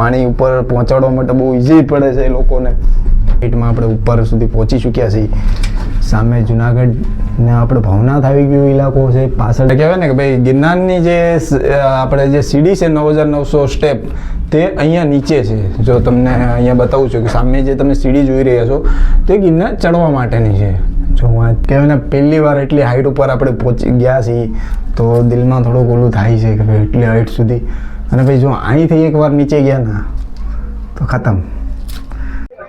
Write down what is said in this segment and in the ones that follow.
પાણી ઉપર પહોંચાડવા માટે બહુ ઇઝી પડે છે એ લોકોને. હાઈટમાં આપણે ઉપર સુધી પહોંચી ચૂક્યા છીએ. સામે જુનાગઢ ને આપણે ભવનાથ આવી ગયો ઇલાકો છે. પાછળ કહેવાય ને કે ભાઈ ગિરનારની જે આપણે જે સીડી છે નવ હજાર નવસો સ્ટેપ, તે અહીંયા નીચે છે. જો તમને અહીંયા બતાવું છું કે સામે જે તમે સીડી જોઈ રહ્યા છો, તે ગિરનાર ચડવા માટેની છે. જો વાત કહેવાય ને પહેલી વાર એટલી હાઈટ ઉપર આપણે પહોંચી ગયા છીએ, તો દિલમાં થોડુંક ઓલું થાય છે કે ભાઈ એટલી હાઈટ સુધી અને ભાઈ જો અહીંથી એકવાર નીચે ગયા ના, તો ખતમ.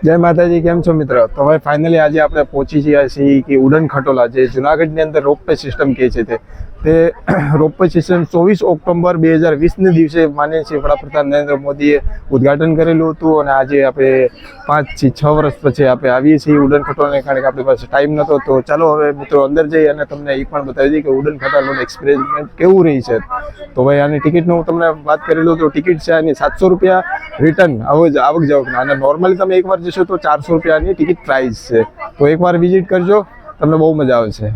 જય માતાજી, કેમ છો મિત્ર? તો હવે ફાઇનલી આજે આપણે પહોંચી ગયા છીએ કે ઉડન ખટોલા જે જુનાગઢની અંદર રોપવે સિસ્ટમ કહે છે તે. તે રોપવે સેશન ચોવીસ ઓક્ટોબર બે હજાર વીસને દિવસે માનીએ છીએ વડાપ્રધાન નરેન્દ્ર મોદીએ ઉદ્ઘાટન કરેલું હતું અને આજે આપણે પાંચથી છ વર્ષ પછી આપણે આવીએ છીએ ઉડન ખટોલાને કારણે કે આપણી પાસે ટાઈમ નહોતો તો ચાલો હવે મિત્રો અંદર જઈ અને તમને એ પણ બતાવી દઈએ કે ઉડન ખટોલાનું એક્સપિરિયન્સ કેવું રહી છે. તો ભાઈ, આની ટિકિટનું હું તમને વાત કરેલું તો ટિકિટ છે આની સાતસો રૂપિયા રિટર્ન આવક આવક જાવકના અને નોર્મલી તમે એકવાર જશો તો ચારસો રૂપિયાની ટિકિટ પ્રાઇસ છે. તો એકવાર વિઝિટ કરજો. તમને બહુ મજા આવશે.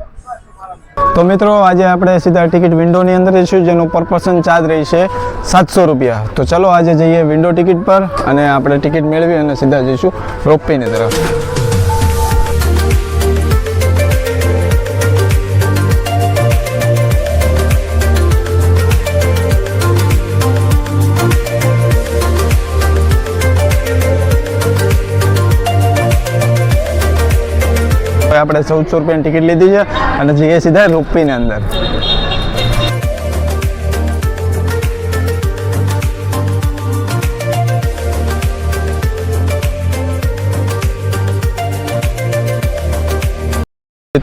તો મિત્રો, આજે આપણે સીધા ટિકિટ વિન્ડોની અંદર જઈશું જેનું પર પર્સન ચાર્જ રહેશે સાતસો રૂપિયા. તો ચલો આજે જઈએ વિન્ડો ટિકિટ પર અને આપણે ટિકિટ મેળવી અને સીધા જઈશું રોપવેની તરફ. આપણે ચૌદસો રૂપિયાની ટિકિટ લીધી છે અને જઈએ સીધા રૂપીની અંદર.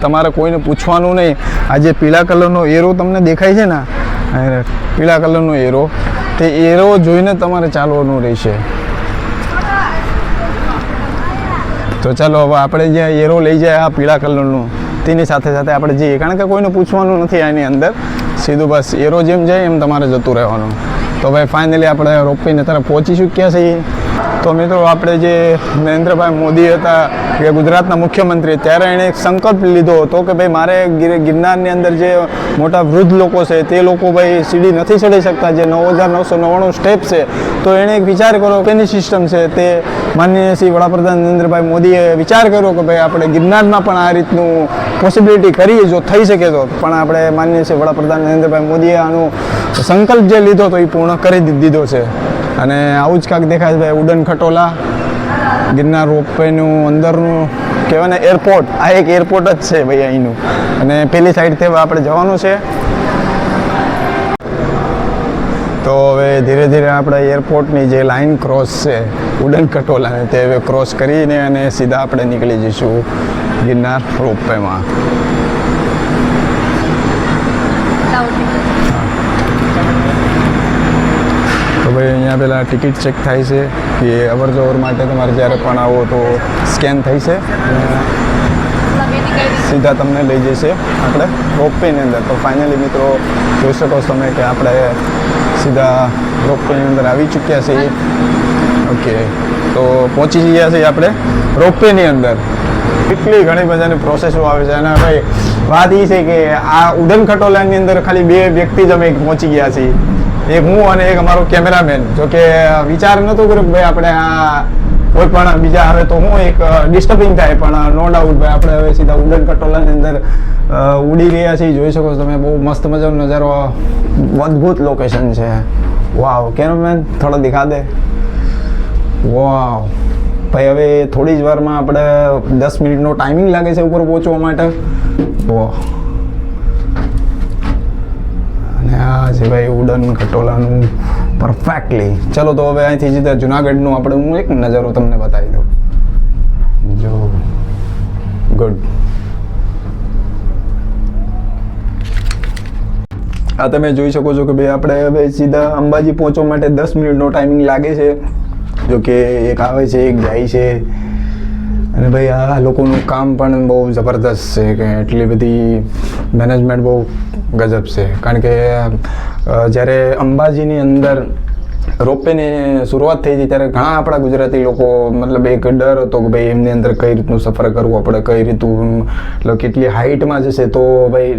તમારે કોઈને પૂછવાનું નહીં. આ જે પીળા કલરનો એરો તમને દેખાય છે ને પીળા કલરનો એરો, તે એરો જોઈને તમારે ચાલવાનું રહેશે. તો ચાલો હવે આપણે જે એરો લઈ જાય આ પીળા કલરનું, તેની સાથે સાથે આપણે જઈએ. કારણ કે કોઈને પૂછવાનું નથી આની અંદર. સીધું બસ, એરો જેમ જાય એમ તમારે જતું રહેવાનું. તો ભાઈ ફાઇનલી આપણે રોપવીને તરફ પહોંચી ચૂક્યા છીએ? તો મિત્રો, આપણે જે નરેન્દ્રભાઈ મોદી હતા, કે ગુજરાતના મુખ્યમંત્રી, ત્યારે એણે એક સંકલ્પ લીધો હતો કે ભાઈ, મારે ગિરનારની અંદર જે મોટા વૃદ્ધ લોકો છે, તે લોકો ભાઈ સીડી નથી ચડી શકતા, જે નવ હજાર નવસો નવ્વાણું સ્ટેપ છે, તો એણે એક વિચાર કર્યો કે એની સિસ્ટમ છે, તે માનનીય શ્રી વડાપ્રધાન નરેન્દ્રભાઈ મોદીએ વિચાર કર્યો કે ભાઈ, આપણે ગિરનારમાં પણ આ રીતનું પોસિબિલિટી કરીએ જો થઈ શકે તો. પણ આપણે માનનીય શ્રી વડાપ્રધાન નરેન્દ્રભાઈ મોદીએ આનું સંકલ્પ જે લીધો તો એ પૂર્ણ કરી દીધો છે. અને આવું જ કાંક દેખાય છે ભાઈ, ઉડન ખટોલા, ગિરનાર રોપવેનું અંદરનું કહેવાય ને એરપોર્ટ આ એક એરપોર્ટ જ છે ભાઈ અહીંનું. અને પેલી સાઈડથી હવે આપણે જવાનું છે. તો હવે ધીરે ધીરે આપણે એરપોર્ટની જે લાઈન ક્રોસ છે, ઉડન ખટોલાને તે હવે ક્રોસ કરીને અને સીધા આપણે નીકળી જઈશું ગિરનાર રોપવેમાં તો ભાઈ ટિકિટ ચેક થાય છે કે અવર જવર માટે તમારે જ્યારે પણ આવો તો સ્કેન થઈ છે. સીધા તમને લઈ જશે આપણે રોપવેની અંદર. તો ફાઇનલી મિત્રો, જોઈ શકો છો તમે કે આપણે સીધા રોપવેની અંદર આવી ચૂક્યા છીએ. ઓકે, તો પહોંચી ગયા છીએ આપણે રોપવેની અંદર. કેટલી ઘણી બધાની પ્રોસેસો આવે છે. અને ભાઈ, વાત એ છે કે આ ઉડન ખટોલાની અંદર ખાલી બે વ્યક્તિ જ અમે પહોંચી ગયા છીએ. એક હું અને એક અમારો કેમેરામેન, જો કે વિચાર નહોતો કર્યો કે ભાઈ આપણે આ કોઈ પણ બીજા આવે તો હું એક ડિસ્ટર્બિંગ થાય. પણ નો ડાઉટ ભાઈ, આપણે હવે સીધા ઉડન કટોલાની અંદર ઉડી રહ્યા છીએ. જોઈ શકો છો તમે, બહુ મસ્ત મજાનો નજારો. અદ્ભુત લોકેશન છે. વાવ કેમેરામેન થોડો દેખા દે. વાવ ભાઈ, હવે થોડી જ વારમાં આપણે દસ મિનિટનો ટાઈમિંગ લાગે છે ઉપર પહોંચવા માટે. વાહ અને આ છે ઉડન ખટોલાનું પરફેક્ટલી ચલો તો હવે અહીંથી સીધા જુનાગઢનું આપણે હું એક નજારો તમને બતાવી દઉં. જો ગુડ આ તમે જોઈ શકો છો કે ભાઈ આપણે હવે સીધા અંબાજી પહોંચવા માટે દસ મિનિટનો ટાઈમિંગ લાગે છે. જો કે એક આવે છે, એક જાય છે. અને ભાઈ આ લોકોનું કામ પણ બહુ જબરદસ્ત છે કે એટલી બધી મેનેજમેન્ટ બહુ ગજબ છે. કારણ કે જ્યારે અંબાજીની અંદર રોપવેની શરૂઆત થઈ હતી ત્યારે ઘણા આપણા ગુજરાતી લોકો, મતલબ એક ડર હતો કે ભાઈ એમની અંદર કઈ રીતનું સફર કરવું, આપણે કઈ રીતનું, મતલબ કેટલી હાઇટમાં જશે. તો ભાઈ,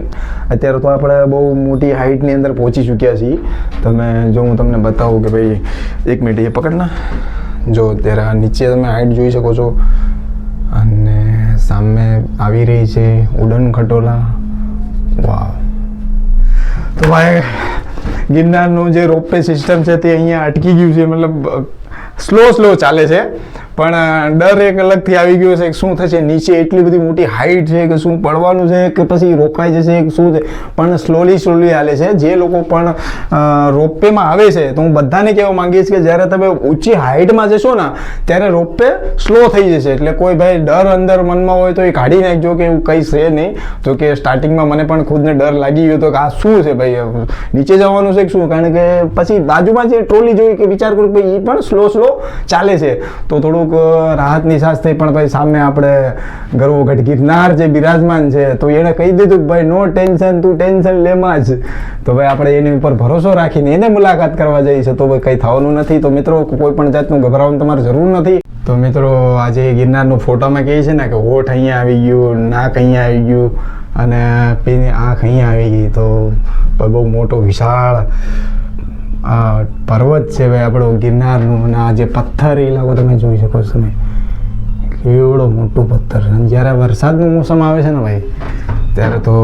અત્યારે તો આપણે બહુ મોટી હાઇટની અંદર પહોંચી ચૂક્યા છીએ. તમે, જો હું તમને બતાવું કે ભાઈ, એક મિનિટ, એ પકડના જો અત્યારે નીચે તમે હાઇટ જોઈ શકો છો. સામે આવી રહી છે, ઉડન ખટોલા. વાવ. તો ભાઈ, ગિરનારનું જે રોપવે સિસ્ટમ છે તે અહીંયા અટકી ગયું છે, મતલબ સ્લો સ્લો ચાલે છે. પણ ડર એક અલગથી આવી ગયો છે કે શું થશે? નીચે એટલી બધી મોટી હાઈટ છે કે શું પડવાનું છે કે પછી રોકાઈ જશે કે શું છે? પણ સ્લોલી સ્લોલી હાલે છે. જે લોકો પણ રોપવેમાં આવે છે, તો હું બધાને કહેવા માંગીશ કે જ્યારે તમે ઊંચી હાઈટમાં જશો ને, ત્યારે રોપવે સ્લો થઈ જશે. એટલે કોઈ ભાઈ ડર અંદર મનમાં હોય તો એ કાઢી નાખજો કે એવું કંઈ છે નહીં. તો કે સ્ટાર્ટિંગમાં મને પણ ખુદને ડર લાગી ગયો હતો કે આ શું છે ભાઈ? નીચે જવાનું છે કે શું? કારણ કે પછી બાજુમાં જે ટ્રોલી જોઈ કે વિચાર કરું કે એ પણ સ્લો સ્લો ચાલે છે. તો થોડુંક રાહતની સાસ થઈ પણ ભાઈ સામે આપણે ગરવો ગિરનાર જે બિરાજમાન છે, તો એણે કહી દીધું કે ભાઈ, નો ટેન્શન, તું ટેન્શન લેમાં જ. તો ભાઈ આપણે એની ઉપર ભરોસો રાખીને એને મુલાકાત કરવા જઈએ છે તો ભાઈ કંઈ થવાનું નથી. તો મિત્રો કોઈ પણ જાતનું ગભરાવાનું તમારે જરૂર નથી. તો મિત્રો, આજે ગિરનારનું ફોટામાં કહે છે ને કે હોઠ અહીંયા આવી ગયું, નાક અહીંયા આવી ગયું અને પેની આંખ અહીંયા આવી ગઈ. તો બહુ મોટો વિશાળ પર્વત છે ભાઈ, આપણો ગિરનારનું અને આ જે પથ્થર ઇલાકો તમે જોઈ શકો છો તમે. કેવડો મોટો પથ્થર અને જ્યારે વરસાદનું મોસમ આવે છે ને ભાઈ, ત્યારે તો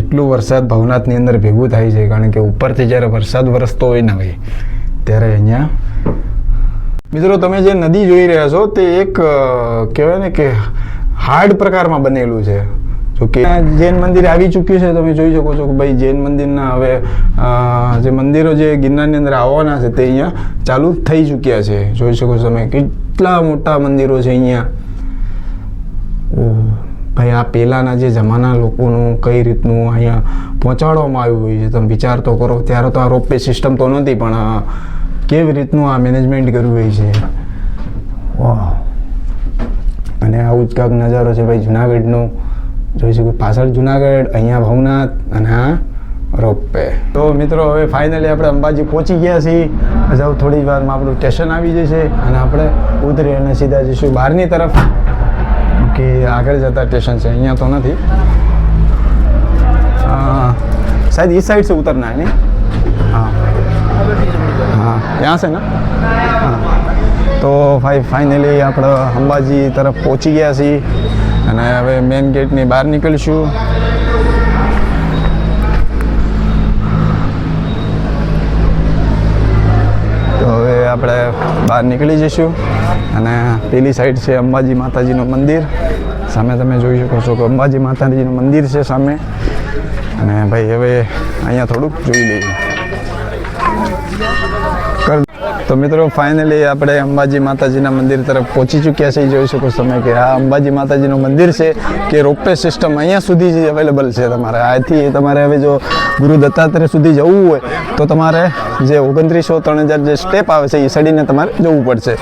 એટલું વરસાદ ભવનાથની અંદર ભેગું થાય છે, કારણ કે ઉપરથી જ્યારે વરસાદ વરસતો હોય ને ભાઈ, ત્યારે અહીંયા મિત્રો, તમે જે નદી જોઈ રહ્યા છો, તે એક કહેવાય ને કે હાર્ડ પ્રકારમાં બનેલું છે. જો કે જૈન મંદિર આવી ચૂક્યું છે, તમે જોઈ શકો છો કે ભાઈ જૈન મંદિરના હવે જે મંદિરો જે ગિરનારની અંદર આવવાના છે તે અહીંયા ચાલુ થઈ ચૂક્યા છે. જોઈ શકો છો તમે કેટલા મોટા મંદિરો છે અહીંયા. ભાઈ આ પહેલાંના જે જમાના લોકોનું કઈ રીતનું અહીંયા પહોંચાડવામાં આવ્યું હોય છે, તમે વિચાર તો કરો. ત્યારે તો આ રોપવે સિસ્ટમ તો નહોતી, પણ કેવી રીતનું આ મેનેજમેન્ટ કર્યું હોય છે. વાહ. અને આવું જ કાંક નજારો છે ભાઈ જુનાગઢનો. જોઈશું કે પાછળ જુનાગઢ, અહીંયા ભવનાથ અને આ રોપવે. તો મિત્રો, હવે ફાઇનલી આપણે અંબાજી પહોંચી ગયા છીએ. હજાવ થોડી વારમાં આપણું સ્ટેશન આવી જશે અને આપણે ઉતરી અને સીધા જઈશું બહારની તરફ. કે આગળ જતા સ્ટેશન છે. અહીંયા તો નથી. સાહેબ એ સાઈડ છે ઉતરના એની હા. હા, ત્યાં છે ને? હા. તો ભાઈ ફાઇનલી આપણે અંબાજી તરફ પહોંચી ગયા છીએ. અને હવે મેઇન ગેટની બહાર નીકળીશું. તો હવે આપણે બહાર નીકળી જઈશું. અને પેલી સાઈડ છે અંબાજી માતાજીનું મંદિર. સામે તમે જોઈ શકો છો કે અંબાજી માતાજીનું મંદિર છે સામે. અને ભાઈ, હવે અહીંયા થોડુંક જોઈ લઈએ. તો મિત્રો ફાઇનલી આપણે અંબાજી માતાજીના મંદિર તરફ પહોંચી ચૂક્યા છે. જોઈ શકો તમે કે આ અંબાજી માતાજીનું મંદિર છે કે રોપવે સિસ્ટમ અહીંયા સુધી જ અવેલેબલ છે તમારે. આથી તમારે હવે જો ગુરુ દત્તાત્રેય સુધી જવું હોય, તો તમારે જે ઓગણત્રીસો ત્રણ હજાર જે સ્ટેપ આવે છે, એ સડીને તમારે જવું પડશે.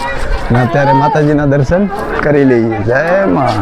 અને અત્યારે માતાજીના દર્શન કરી લઈએ. જય મા.